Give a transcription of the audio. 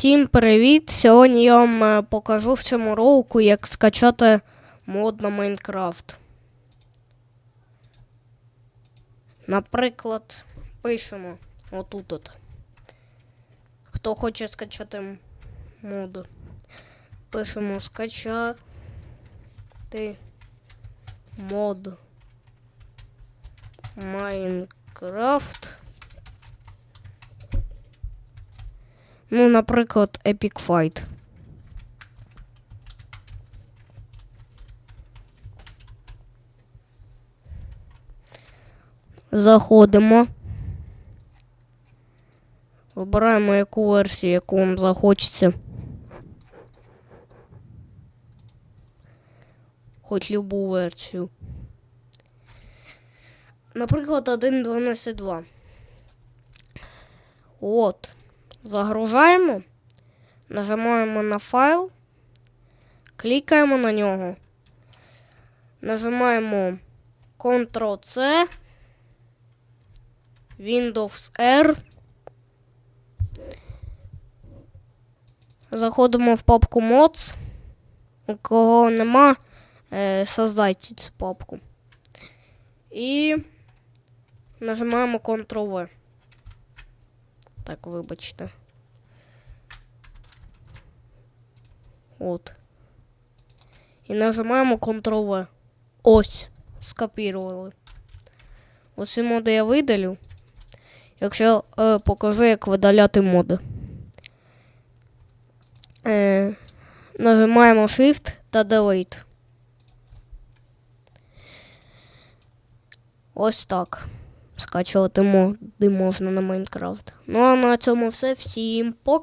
Всім привіт! Сьогодні я вам е, покажу в цьому ролику, як скачати мод на Майнкрафт. Наприклад, пишемо отут. от. Хто хоче скачати мод. Пишемо скачати мод Майнкрафт. Ну, наприклад, Epic Fight. Заходимо. Вибираємо яку версію, яку вам захочеться. Хоч любу версію. Наприклад, 1.12.2. От. Загружаємо, нажимаємо на файл, клікаємо на нього, нажимаємо Ctrl-C, Windows R. Заходимо в папку Mods. У кого нема, е, создайте цю папку. І нажимаємо Ctrl-V. Так, вибачте. От. І нажимаємо Ctrl-V. Ось. Скопірували. Ось ці моди я видалю. Якщо е, покажу, як видаляти моди. Е, нажимаємо Shift та Delete. Ось так. Скачувати моди можна на Майнкрафт. Ну а на цьому все. Всім пока.